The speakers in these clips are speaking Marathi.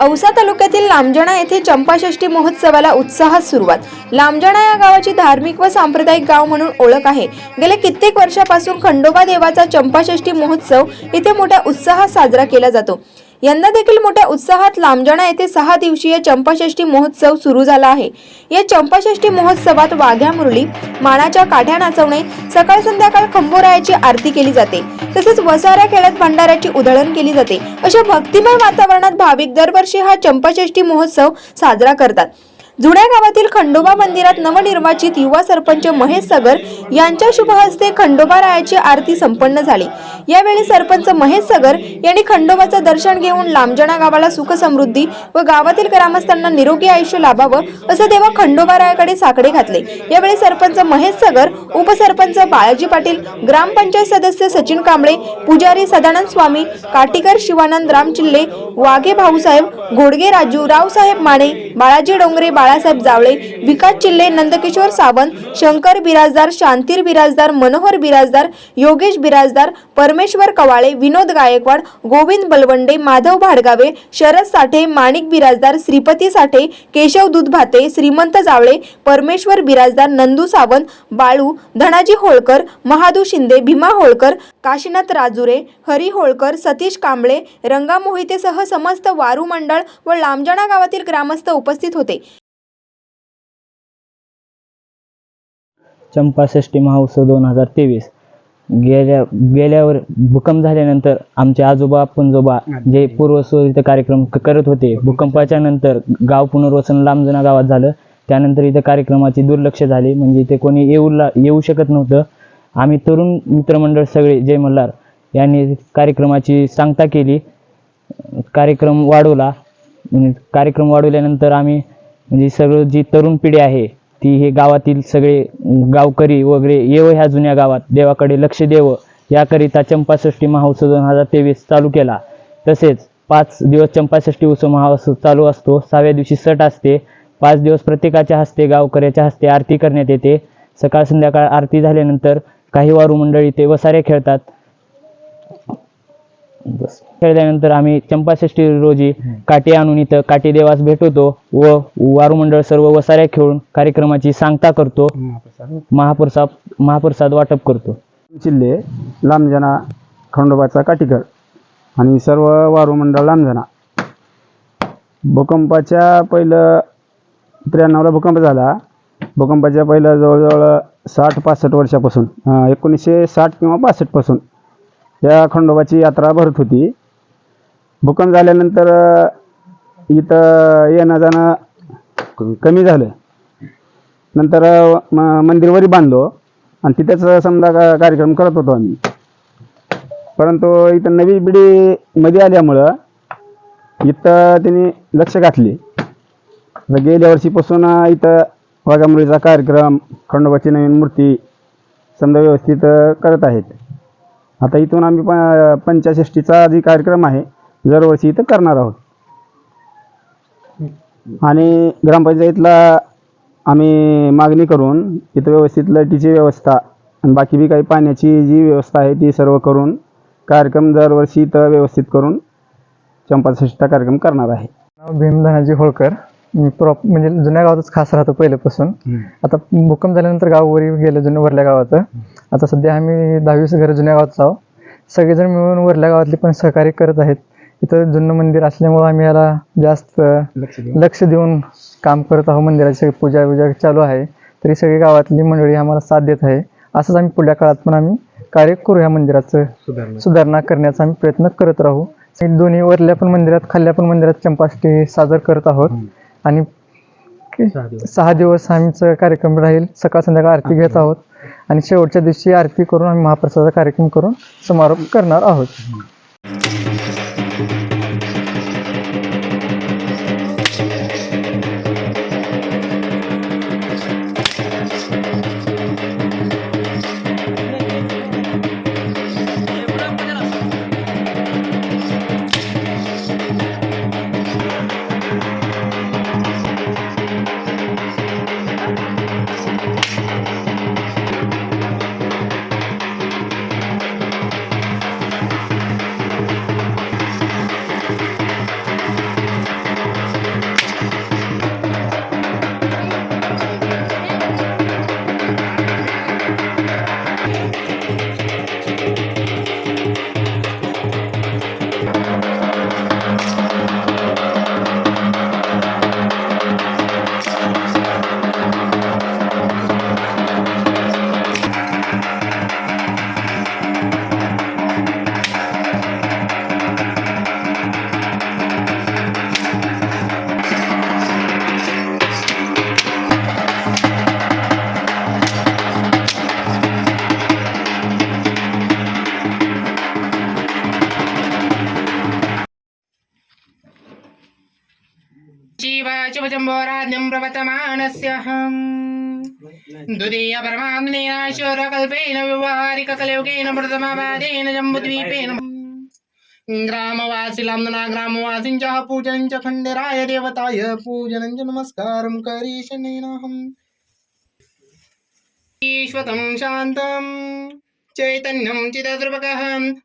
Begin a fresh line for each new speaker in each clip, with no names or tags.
औसा तालुक्यातील लांबजणा येथे चंपाषष्ठी महोत्सवाला उत्साहात सुरुवात. लांबजणा या गावाची धार्मिक व सांप्रदायिक गाव म्हणून ओळख आहे. गेल्या कित्येक वर्षापासून खंडोबा देवाचा चंपाषष्ठी महोत्सव इथे मोठ्या उत्साहात साजरा केला जातो. यंदा देखील मोठ्या उत्साहात लांबजणा येथे सहा दिवसीय चंपाषष्ठी महोत्सव सुरू झाला आहे. या चंपाषष्ठी महोत्सवात वाघ्या मुरळी मानाच्या काठ्या नाचवणे सकाळ संध्याकाळ खंबोरायाची आरती केली जाते. तसेच वसाऱ्या खेळत भंडाऱ्याची उधळण केली जाते. अशा भक्तिमय वातावरणात भाविक दरवर्षी हा चंपाषष्ठी महोत्सव साजरा करतात. जुन्या गावातील खंडोबा मंदिरात नवनिर्वाचित युवा सरपंच महेश सगर यांच्या शुभ हस्ते खंडोबा रायाची आरती संपन्न झाली. यावेळी सरपंच महेश सगर यांनी खंडोबाचं दर्शन घेऊन लांबजणा गावाला सुख समृद्धी व गावातील ग्रामस्थांना निरोगी आयुष्य लाभावं असं तेव्हा खंडोबा रायाकडे साकडे घातले. यावेळी सरपंच महेश सगर उपसरपंच बाळाजी पाटील ग्रामपंचायत सदस्य सचिन कांबळे पुजारी सदानंद स्वामी काटीकर शिवानंद रामचिल्ले वाघे भाऊसाहेब घोडगे राजू रावसाहेब माने बाळाजी डोंगरे बाळासाहेब जावळे विकास चिल्ले नंदकिशोर सावंत शंकर बिराजदार शांतीर बिराजदार मनोहर बिराजदार योगेश बिराजदार परमेश्वर कवाळे विनोद गायकवाड गोविंद बलवंडे माधव भाडगावे शरद साठे माणिक बिराजदार श्रीपती साठे केशव दुधभाते श्रीमंत जावळे परमेश्वर बिराजदार नंदू सावंत बाळू धनाजी होळकर महादू शिंदे भीमा होळकर काशीनाथ राजुरे हरी होळकर सतीश कांबळे रंगा मोहितेसह समस्त वारू मंडळ व लांबजणा गावातील ग्रामस्थ उपस्थित होते.
चंपा षष्टी महोत्सव दोन हजार तेवीस. गेल्या गेल्यावर भूकंप झाल्यानंतर आमचे आजोबा पणजोबा जे पूर्वसोयीचे कार्यक्रम क- करत होते भूकंपाच्या नंतर गाव पुनर्वसन लांबजना गावात झालं. त्यानंतर इथं कार्यक्रमाची दुर्लक्ष झाले. म्हणजे इथे कोणी येऊ ला येऊ शकत नव्हतं. आम्ही तरुण मित्रमंडळ सगळे जय मल्हार यांनी कार्यक्रमाची सांगता केली. कार्यक्रम वाढवला. म्हणजे कार्यक्रम वाढवल्यानंतर आम्ही म्हणजे सगळं जी तरुण पिढी आहे ती हे गावातील सगळे गावकरी वगैरे येव ह्या जुन्या गावात. देवाकडे लक्ष देवं. याकरिता चंपाषष्ठी महोत्सव दोन हजार तेवीस चालू केला. तसेच पाच दिवस चंपाषष्ठी उत्सव महोत्सव चालू असतो. सहाव्या दिवशी सट असते. पाच दिवस प्रत्येकाच्या हस्ते गावकऱ्याच्या हस्ते आरती करण्यात येते. सकाळ संध्याकाळ आरती झाल्यानंतर काही वारू मंडळी ते वसारे खेळतात. बस. खेळल्यानंतर आम्ही चंपाषष्ठी रोजी काठी आणून इथं काठी देवास भेटवतो व वारू मंडळ सर्व वसाऱ्या खेळून कार्यक्रमाची सांगता करतो. महाप्रसाद. महाप्रसाद वाटप करतो.
चिल्ले लांबजना खंडोबाचा काठीकर आणि सर्व वारू मंडळ लांबजना. भूकंपाच्या पहिलं त्र्याण्णवला भूकंप झाला. भूकंपाच्या पहिलं जवळजवळ साठ पासष्ट वर्षापासून एकोणीसशे साठ किंवा पासष्टपासून. या खंडोबाची यात्रा भरत होती. भूकंप झाल्यानंतर इथं येणं जाणं कमी झालं. नंतर म मंदिरवरी बांधलो आणि तिथेच समजा का- कार्यक्रम करत होतो आम्ही. परंतु इथं नवी पिढी मध्ये आल्यामुळं इथं त्यांनी लक्ष घातले. गेल्या वर्षीपासून इथं वाघामुळीचा कार्यक्रम खंडोबाची नवीन मूर्ती समजा व्यवस्थित करत आहेत. आता इथून आम्ही प पंचाषष्टीचा जी कार्यक्रम आहे. दरवर्षी इथं करणार आहोत. आणि ग्रामपंचायतला आम्ही मागणी करून इथं व्यवस्थित लाईटीची व्यवस्था आणि बाकी बी काही पाण्याची जी व्यवस्था आहे ती सर्व करून कार्यक्रम दरवर्षी इथं व्यवस्थित करून चंपाषष्टीचा कार्यक्रम करणार आहे.
भीम धनाजी होळकर. प्रॉप म्हणजे जुन्या गावातच खास राहतो पहिल्यापासून आता भूकंप झाल्यानंतर गाव वरी गेलं जुन्या वरल्या गावाचं. आता सध्या आम्ही दहावीस घर जुन्या गावात आहोत. सगळेजण मिळून वरल्या गावातले पण सहकार्य करत आहेत. इथं जुनं मंदिर असल्यामुळं आम्ही याला जास्त लक्ष देऊन. काम करत आहोत. मंदिराची सगळी पूजा विजा चालू आहे. तरी सगळी गावातली मंडळी आम्हाला साथ देत आहे. असंच आम्ही पुढल्या काळात पण आम्ही कार्य करू ह्या मंदिराचं सुधारणा. करण्याचा आम्ही प्रयत्न करत राहू. दोन्ही वरल्या पण मंदिरात खाल्ल्या पण मंदिरात चंपाष्टी सादर करत आहोत. आणि सहा दिवस. आमचा कार्यक्रम राहील. सकाळ संध्याकाळ आरती घेत आहोत. आणि शेवटच्या दिवशी आरती करून आम्ही महाप्रसादाचा कार्यक्रम करून समारोप करणार आहोत.
शिवाशुभजम्बोराज्ञं प्रवर्तमानस्यहम् द्वितीय व्यवहारिककलयुगेन प्रथमवादेन जम्बुद्वीपेन। ग्रामवासी लांबना ग्रामवासींच पूजनं च खण्डराय देवताय पूजनं च नमस्कारं करिष्येनहम् ईश्वतं शान्तम्। చైతన్యం చిదృపకః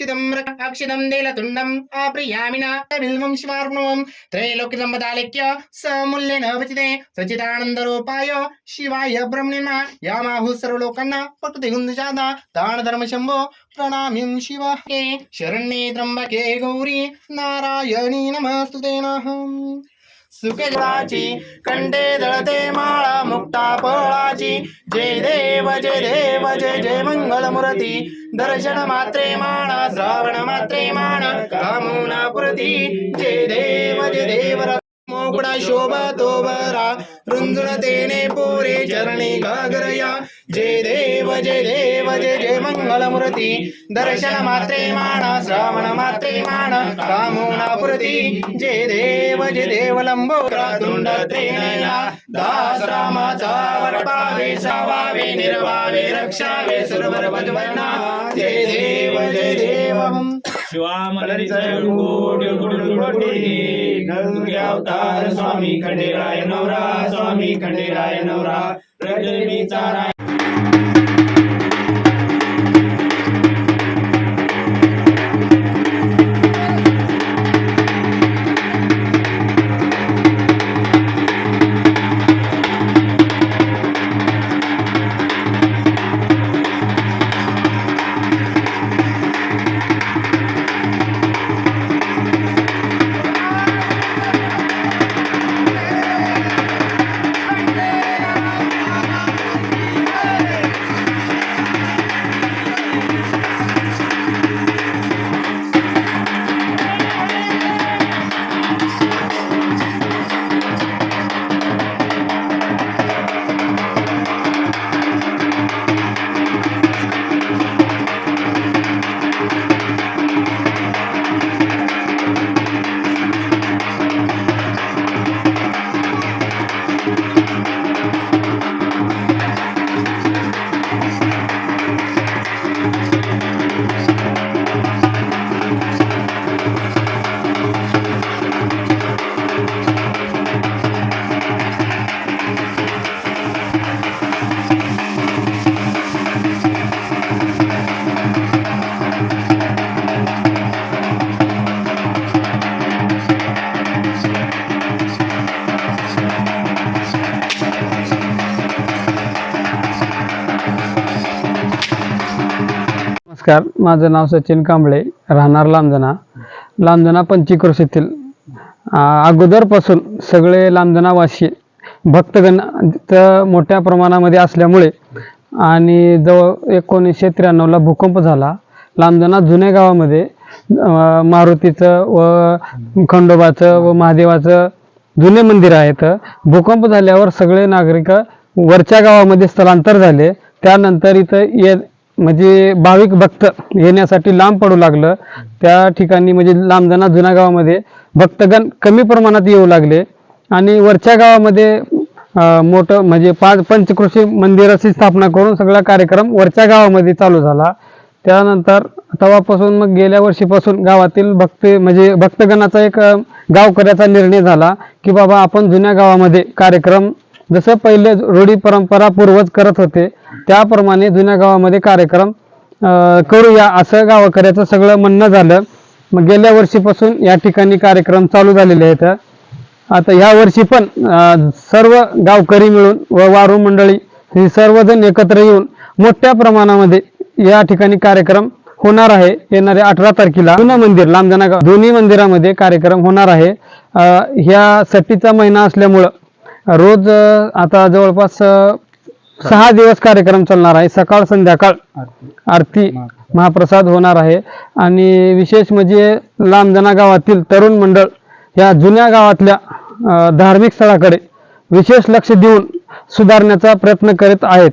చిదం అక్షిదం ఆ ఆప్రియామిన విల్వం శివార్ణవం త్రైలోక్యదంబదాలిక్య సమూల్యనోపచితే సచిదానందరూపాయ శివాయ బ్రహ్మణ యామాహు సర్వలోకన్న పట్టు పట్టుది గుందుజాత దాన ధర్మ శంభో ప్రణామ్యం శివ శరణ్యే త్రంబకే గౌరీ నారాయణీ నమస్తు नहम् सुखदाची कंडे दळते माळा मुक्ता पळाची जय देव जय देव जय जय मंगल मूर्ती दर्शन मात्रे माणा श्रावण मात्रे माणा कामुना पुरती. जय देव जय देव मोकळा शोभा तो बरा. रुंजुळ तेने पोरे चरणी गागरया जय देव जय देव जय जय मंगलमूर्ती. दर्शन मात्रे माणा श्रावण मात्रे माणा. कामुना पुरती. जय देव जय देव लंबोरा तुंड त्रिनयना दास रामाचा वटपावे सावावे निर्वावे रक्षावे सर्वर भजवना जय देव जय देव. अवतार स्वामी खंडेराय नवरा स्वामी खंडेराय नवरा प्रजनीचा
नमस्कार. माझं नाव सचिन कांबळे. राहणार लांबजना लांबजना पंचक्रोशीतील येथील. अगोदरपासून सगळे लांबजनावासी भक्तगण तिथं मोठ्या प्रमाणामध्ये असल्यामुळे आणि जवळ एकोणीसशे त्र्याण्णवला भूकंप झाला. लांबजना जुन्या गावामध्ये मारुतीचं व खंडोबाचं व महादेवाचं जुने मंदिर आहेत भूकंप झाल्यावर सगळे नागरिक वरच्या गावामध्ये स्थलांतर झाले. त्यानंतर इथं ये म्हणजे भाविक भक्त येण्यासाठी लांब पडू लागलं. त्या ठिकाणी म्हणजे लांबजना जुन्या गावामध्ये. भक्तगण कमी प्रमाणात येऊ लागले. आणि वरच्या गावामध्ये मोठं म्हणजे पाच पंचकृषी मंदिराची स्थापना करून सगळा कार्यक्रम वरच्या गावामध्ये चालू झाला. त्यानंतर तेव्हापासून मग गेल्या वर्षीपासून गावातील भक्त म्हणजे भक्तगणाचा एक गावकऱ्याचा निर्णय झाला की बाबा आपण जुन्या गावामध्ये कार्यक्रम जसं पहिले रूढी परंपरा पूर्वज करत होते त्याप्रमाणे जुन्या गावामध्ये कार्यक्रम अं, करूया असं गावकऱ्याचं सगळं म्हणणं झालं. मग गेल्या वर्षीपासून या ठिकाणी कार्यक्रम चालू झालेले आहेत. आता ह्या वर्षी पण सर्व गावकरी मिळून व वारू मंडळी ही सर्वजण एकत्र येऊन मोठ्या प्रमाणामध्ये या ठिकाणी कार्यक्रम होणार आहे. येणाऱ्या अठरा तारखेला जुनं मंदिर लांबजना गाव दोन्ही मंदिरामध्ये कार्यक्रम होणार आहे. ह्या सटीचा महिना असल्यामुळं रोज आता जवळपास सहा दिवस कार्यक्रम चालणार आहे. सकाळ संध्याकाळ आरती. महाप्रसाद. होणार आहे. आणि विशेष म्हणजे लांबजना गावातील तरुण मंडळ या जुन्या गावातल्या धार्मिक स्थळाकडे विशेष लक्ष देऊन सुधारण्याचा प्रयत्न करीत आहेत.